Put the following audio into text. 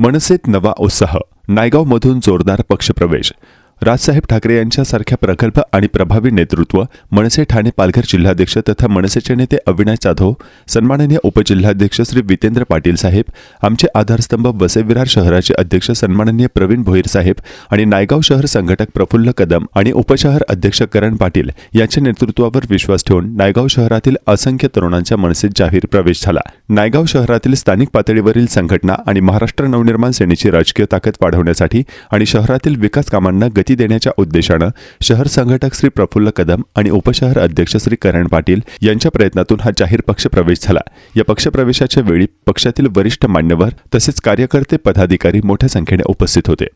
मनसेत नवा उत्साह. नायगावमधून जोरदार पक्षप्रवेश. राजसाहेब ठाकरे यांच्यासारख्या प्रगल्भ आणि प्रभावी नेतृत्व मनसे ठाणे पालघर जिल्हाध्यक्ष तथा मनसेचे नेते अविनाश जाधव सन्माननीय उपजिल्हाध्यक्ष श्री वितेंद्र पाटील साहेब आमचे आधारस्तंभ वसई विरार शहराचे अध्यक्ष सन्माननीय प्रवीण भोईर साहेब आणि नायगाव शहर संघटक प्रफुल्ल कदम आणि उपशहर अध्यक्ष करण पाटील यांच्या नेतृत्वावर विश्वास ठेवून नायगाव शहरातील असंख्य तरुणांच्या मनसेत जाहीर प्रवेश झाला. नायगाव शहरातील स्थानिक पातळीवरील संघटना आणि महाराष्ट्र नवनिर्माण सेनेची राजकीय ताकद वाढवण्यासाठी आणि शहरातील विकास कामांना गती देण्याच्या उद्देशानं शहर संघटक श्री प्रफुल्ल कदम आणि उपशहर अध्यक्ष श्री करण पाटील यांच्या प्रयत्नातून हा जाहीर पक्षप्रवेश झाला. या पक्षप्रवेशाच्या वेळी पक्षातील वरिष्ठ मान्यवर तसेच कार्यकर्ते पदाधिकारी मोठ्या संख्येने उपस्थित होते.